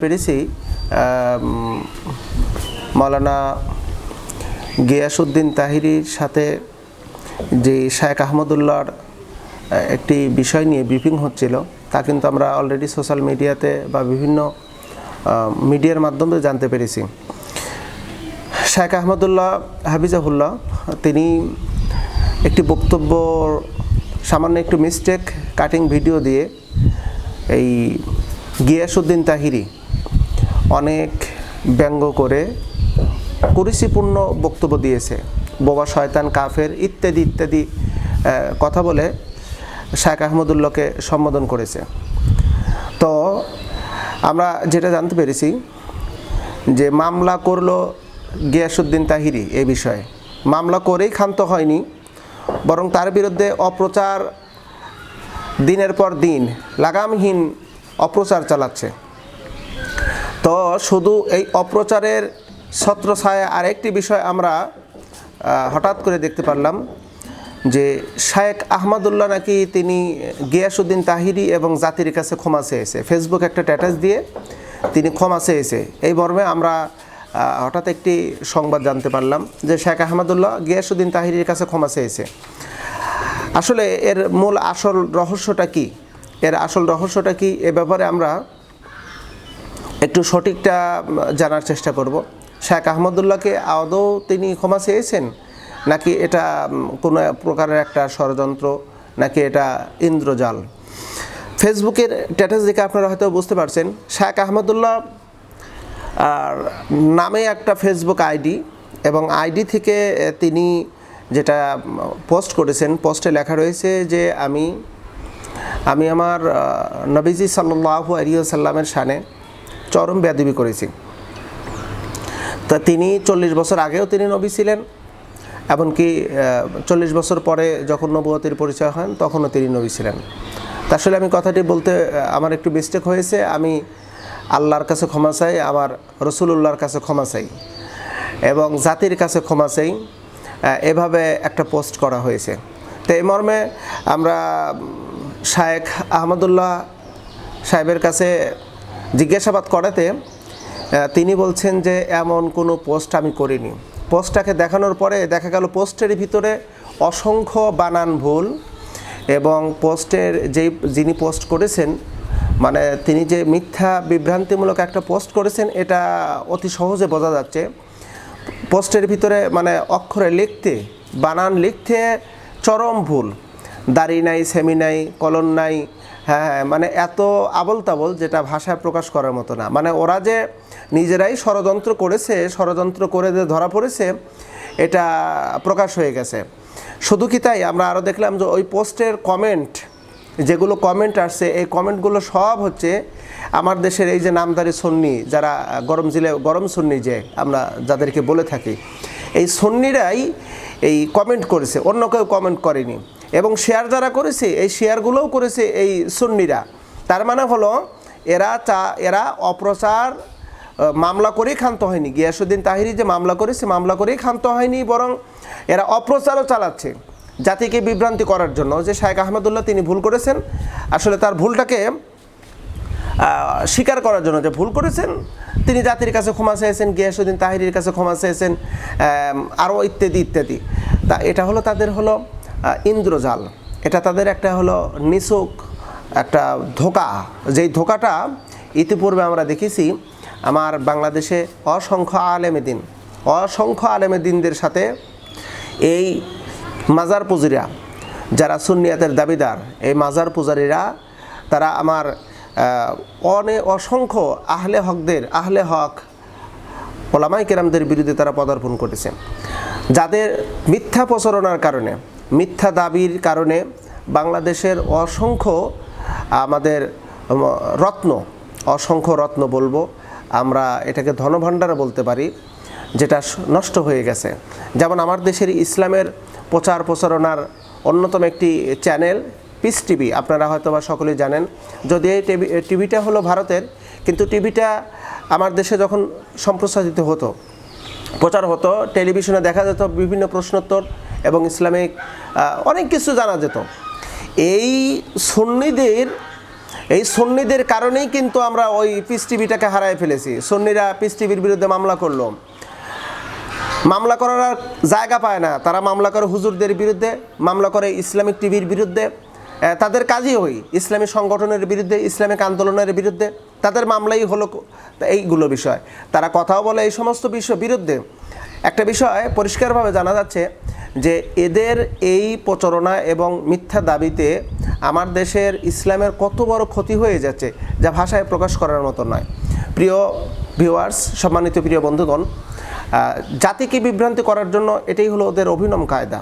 পেরেছি আম, মাওলানা গিয়াসউদ্দিন তাহিরির সাথে যে শায়েখ আহমদুল্লাহর আহ, একটি বিষয় নিয়ে ব্রিফিং হচ্ছিল তা কিন্তু আমরা অলরেডি সোশ্যাল মিডিয়াতে বা বিভিন্ন মিডিয়ার মাধ্যমে জানতে পেরেছি। শায়েখ আহমদুল্লাহ হাফিজাহুল্লাহ তিনি একটি বক্তব্য সামান্য একটু মিস্টেক কাটিং ভিডিও দিয়ে এই গিয়াসউদ্দিন তাহিরি অনেক ব্যঙ্গ করে কুরিসিপূর্ণ বক্তব্য দিয়েছে। বোবা শয়তান, কাফের ইত্যাদি ইত্যাদি কথা বলে শায়েখ আহমদুল্লাহকে সম্বোধন করেছে। তো আমরা যেটা জানতে পেরেছি যে মামলা করল গিয়াসুদ্দিন তাহিরি এ বিষয়ে। মামলা করেই ক্ষান্ত হয়নি, বরং তার বিরুদ্ধে অপ্রচার দিনের পর দিন লাগামহীন অপ্রচার চালাচ্ছে। তো শুধু এই অপ্রচারের ছত্রছায়া আরেকটি বিষয় আমরা হঠাৎ করে দেখতে পারলাম যে শায়েক আহমদুল্লাহ নাকি তিনি গিয়াসুদ্দিন তাহিরি এবং জাতির কাছে ক্ষমা চেয়েছে। ফেসবুক একটা স্ট্যাটাস দিয়ে তিনি ক্ষমা চেয়েছে। এই মর্মে আমরা হঠাৎ একটি সংবাদ জানতে পারলাম যে শেখ আহমদুল্লাহ গিয়াসুদ্দিন তাহিরির কাছে ক্ষমা চেয়েছে। আসলে এর মূল আসল রহস্যটা কি? এর আসল রহস্যটা কি? এ ব্যাপারে আমরা একটু সঠিকটা জানার চেষ্টা করব। শেখ আহমদুল্লাহকে আদৌ তিনি ক্ষমা চেয়েছেন? নাকি এটা কোনো প্রকারের একটা ষড়যন্ত্র? নাকি এটা ইন্দ্রজাল? ফেসবুকের স্ট্যাটাস দেখে আপনারা হয়তো বুঝতে পারছেন, শেখ আহমদুল্লাহ, আর নামে একটা ফেসবুক আইডি এবং আইডি থেকে তিনি যেটা পোস্ট করেছেন, পোস্টে লেখা রয়েছে যে আমি আমি আমার নবীজি সাল্লাহু আলিয়াল্লামের শানে চরম বেয়াদবি করেছি। তা তিনি চল্লিশ বছর আগেও তিনি নবী ছিলেন, এমনকি চল্লিশ বছর পরে যখন নবুয়তির পরিচয় হন, তখনও তিনি নবী ছিলেন। তা আসলে আমি কথাটি বলতে আমার একটু মিস্টেক হয়েছে। আমি আল্লাহর কাছে ক্ষমা চাই, আমার রসুলুল্লাহর কাছে ক্ষমা চাই এবং জাতির কাছে ক্ষমা চাই এভাবে একটা পোস্ট করা হয়েছে। তো এই মর্মে আমরা শায়েখ আহমদুল্লাহ সাহেবের কাছে জিজ্ঞাসাবাদ করাতে তিনি বলছেন যে এমন কোনো পোস্ট আমি করিনি। পোস্টটাকে দেখানোর পরে দেখা গেল পোস্টের ভিতরে অসংখ্য বানান ভুল এবং পোস্টের যেই, যিনি পোস্ট করেছেন মানে তিনি যে মিথ্যা বিভ্রান্তিমূলক একটা পোস্ট করেছেন, এটা অতি সহজে বোঝা যাচ্ছে। পোস্টের ভিতরে মানে অক্ষরে লিখতে, বানান লিখতে চরম ভুল। দাড়ি নাই, সেমি নাই কলন নাই হ্যাঁ হ্যাঁ মানে এত আবল তাবল যেটা ভাষায় প্রকাশ করার মতো না। মানে ওরা যে নিজেরাই ষড়যন্ত্র করেছে, ষড়যন্ত্র করে যে ধরা পড়েছে, এটা প্রকাশ হয়ে গেছে। শুধু কি তাই? আমরা আরও দেখলাম যে ওই পোস্টের কমেন্ট যেগুলো কমেন্ট আসছে, এই কমেন্টগুলো সব হচ্ছে আমার দেশের এই যে নামদারি সন্নি, যারা গরম জিলে, গরম সন্নি যে আমরা যাদেরকে বলে থাকি, এই সন্নিরাই এই কমেন্ট করেছে। অন্য কেউ কমেন্ট করেনি। এবং শেয়ার যারা করেছে, এই শেয়ারগুলোও করেছে এই সুন্নিরা। তার মানে হলো, এরা চা এরা অপ্রচার মামলা করেই ক্ষান্ত হয়নি। গিয়াসুদ্দিন তাহিরি যে মামলা করেছে, মামলা করেই ক্ষান্ত হয়নি, বরং এরা অপ্রচারও চালাচ্ছে জাতিকে বিভ্রান্তি করার জন্য। যে শায়েখ আহমদুল্লাহ তিনি ভুল করেছেন, আসলে তার ভুলটাকে স্বীকার করার জন্য যে ভুল করেছেন, তিনি জাতির কাছে ক্ষমা চেয়েছেন গিয়াসুদ্দিন তাহিরির কাছে ক্ষমা চেয়েছেন আরও ইত্যাদি ইত্যাদি। তা এটা হলো তাদের হলো ইন্দ্রজাল। এটা তাদের একটা হলো নিছক, একটা ধোকা। যেই ধোকাটা ইতিপূর্বে আমরা দেখেছি, আমার বাংলাদেশে অসংখ্য আলেমেদিন অসংখ্য আলেমেদিনদের সাথে এই মাজার পুজিরা যারা সুন্নিয়াতের দাবিদার, এই মাজার পূজারীরা, তারা আমার অনে অসংখ্য আহলে হকদের, আহলে হক ওলামাই কেরামদের বিরুদ্ধে তারা পদার্পণ করেছে। যাদের মিথ্যা প্রচারণার কারণে মিথ্যা দাবির কারণে বাংলাদেশের অসংখ্য, আমাদের রত্ন, অসংখ্য রত্ন বলব, আমরা এটাকে ধনভাণ্ডার বলতে পারি, যেটা নষ্ট হয়ে গেছে। যেমন আমার দেশের ইসলামের প্রচার প্রচারণার অন্যতম একটি চ্যানেল পিস টিভি আপনারা হয়তো বা সকলেই জানেন। যদি এই টিভি টিভিটা হলো ভারতের, কিন্তু টিভিটা আমার দেশে যখন সম্প্রসারিত হতো, প্রচার হতো, টেলিভিশনে দেখা যেত বিভিন্ন প্রশ্নোত্তর এবং ইসলামিক অনেক কিছু জানা যেত। এই সুন্নিদের, এই সন্নিদের কারণেই কিন্তু আমরা ওই পিস টিভিটাকে হারায় ফেলেছি। সন্নিরা পিস টিভির বিরুদ্ধে মামলা করল। মামলা করার আর জায়গা পায় না। তারা মামলা করে হুজুরদের বিরুদ্ধে, মামলা করে ইসলামিক টিভির বিরুদ্ধে। তাদের কাজই ওই, ইসলামী সংগঠনের বিরুদ্ধে, ইসলামিক আন্দোলনের বিরুদ্ধে। তাদের মামলাই হলো এইগুলো বিষয়। তারা কথাও বলে এই সমস্ত বিষয় বিরুদ্ধে। একটা বিষয় পরিষ্কারভাবে জানা যাচ্ছে যে এদের এই প্রচারণা এবং মিথ্যা দাবিতে আমার দেশের ইসলামের কত বড় ক্ষতি হয়ে যাচ্ছে, যা ভাষায় প্রকাশ করার মতো নয়। প্রিয় ভিউয়ার্স সম্মানিত প্রিয় বন্ধুগণ জাতিকে বিভ্রান্তি করার জন্য এটাই হলো ওদের অভিনব কায়দা।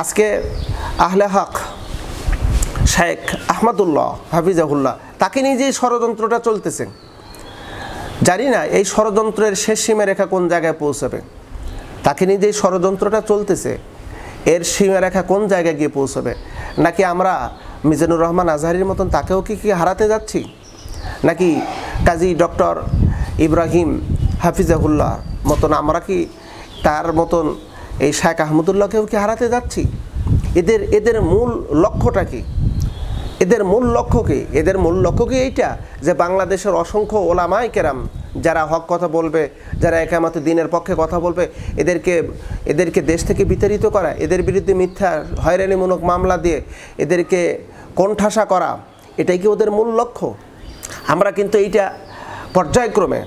আজকে আহলে হক শেখ আহমদুল্লাহ হাফিজাহুল্লাহ, তাকে নিয়ে যে ষড়যন্ত্রটা চলতেছে জানি না, এই ষড়যন্ত্রের শেষ সীমা রেখা কোন জায়গায় পৌঁছাবে? তাকে নিয়ে যে ষড়যন্ত্রটা চলতেছে, এর সীমারেখা কোন জায়গায় গিয়ে পৌঁছবে? নাকি আমরা মিজানুর রহমান আজহারির মতন তাকেও কি কি হারাতে যাচ্ছি? নাকি কাজী ডক্টর ইব্রাহিম হাফিজাহুল্লাহ মতন আমরা কি তার মতন এই শেখ আহমদুল্লাহকেও কি হারাতে যাচ্ছি? এদের এদের মূল লক্ষ্যটা কি? এদের মূল লক্ষ্য কি? এদের মূল লক্ষ্য কি এইটা? যে বাংলাদেশের অসংখ্য ওলামাই কেরাম যারা হক কথা বলবে, যারা একামত দিনের পক্ষে কথা বলবে, এদেরকে এদেরকে দেশ থেকে বিতাড়িত করা, এদের বিরুদ্ধে মিথ্যা, হয়রানিমূলক মামলা দিয়ে এদেরকে কোণঠাসা করা, এটাই কি ওদের মূল লক্ষ্য? আমরা কিন্তু এইটা পর্যায়ক্রমে,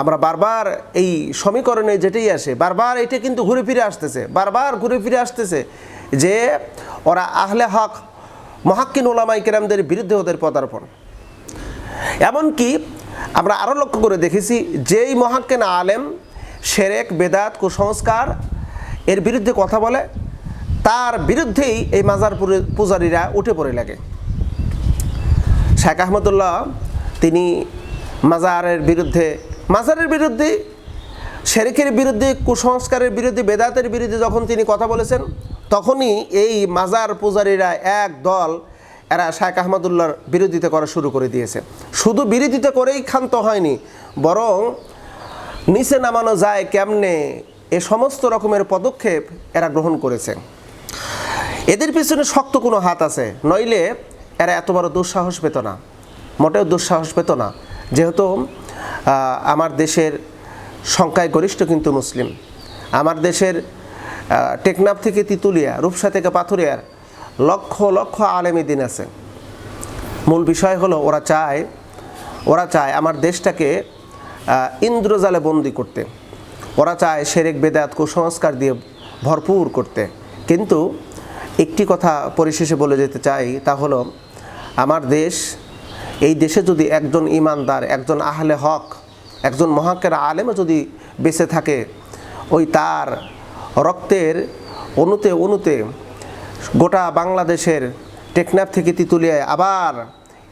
আমরা বারবার এই সমীকরণে যেটাই আসে, বারবার এটা কিন্তু ঘুরে ফিরে আসতেছে, বারবার ঘুরে ফিরে আসতেছে যে ওরা আহলে হক মহাক্কিন ওলামাই কেরামদের বিরুদ্ধে ওদের পদার্পণ। এমনকি আমরা আরও লক্ষ্য করে দেখেছি, যেই মহাক্কেন আলেম, সেরেক, বেদাত, কুসংস্কার এর বিরুদ্ধে কথা বলে, তার বিরুদ্ধেই এই মাজার পূজারীরা উঠে পড়ে লাগে। শেখ আহমদুল্লাহ তিনি মাজারের বিরুদ্ধে মাজারের বিরুদ্ধে শেরেকের বিরুদ্ধে, কুসংস্কারের বিরুদ্ধে, বেদাতের বিরুদ্ধে যখন তিনি কথা বলেছেন তখনই এই মাজার পূজারীরা এক দল, এরা শেখ আহমদুল্লাহর বিরোধিতা করা শুরু করে দিয়েছে। শুধু বিরোধিতা করেই ক্ষান্ত হয়নি, বরং নিচে নামানো যায় কেমনে এ সমস্ত রকমের পদক্ষেপ এরা গ্রহণ করেছে। এদের পিছনে শক্ত কোনো হাত আছে, নইলে এরা এত বড় দুঃসাহস পেত না। মোটেও দুঃসাহস পেত না, যেহেতু আমার দেশের সংখ্যায় গরিষ্ঠ কিন্তু মুসলিম। আমার দেশের টেকনাফ থেকে তিতুলিয়া, রূপসা থেকে পাথুরিয়ার লক্ষ লক্ষ আলেমী দিন আছে। মূল বিষয় হলো ওরা চায় ওরা চায় আমার দেশটাকে ইন্দ্রজালে বন্দি করতে। ওরা চায় সেরেক বেদাত কুসংস্কার দিয়ে ভরপুর করতে। কিন্তু একটি কথা পরিশেষে বলে যেতে চাই, তা হলো আমার দেশ, এই দেশে যদি একজন ইমানদার, একজন আহলে হক, একজন মহাকের আলেমও যদি বেঁচে থাকে, ওই তার রক্তের অনুতে অনুতে গোটা বাংলাদেশের টেকনাফ থেকে তিতুলিয়ায় আবার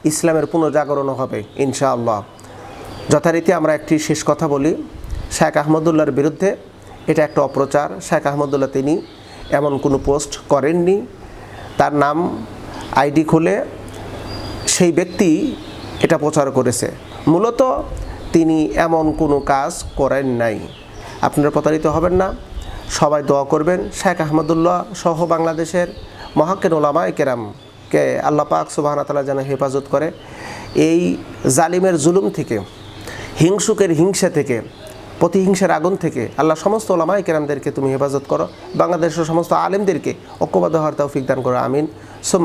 ইসলামের পুনর্জাগরণ হবে, ইনশাআল্লাহ। যথারীতি আমরা একটি শেষ কথা বলি। শেখ আহমদুল্লাহর বিরুদ্ধে এটা একটা অপ্রচার। শেখ আহমদুল্লাহ তিনি এমন কোনো পোস্ট করেননি। তার নাম, আইডি খুলে সেই ব্যক্তি এটা প্রচার করেছে। মূলত তিনি এমন কোনো কাজ করেন নাই। আপনারা প্রতারিত হবেন না। সবাই দোয়া করবেন। শেখ আহমদুল্লাহ সহ বাংলাদেশের মহাকের ওলামা কেরামকে আল্লাহ পাক সুবাহ তালা যেন হেফাজত করে। এই জালিমের জুলুম থেকে, হিংসুকের হিংসা থেকে, প্রতিহিংসার আগুন থেকে আল্লাহ সমস্ত ওলামা কেরামদেরকে তুমি হেফাজত করো। বাংলাদেশের সমস্ত আলেমদেরকে ঐক্যবদ্ধ হওয়ার তৌফিক দান করো। আমিন। সুম্মা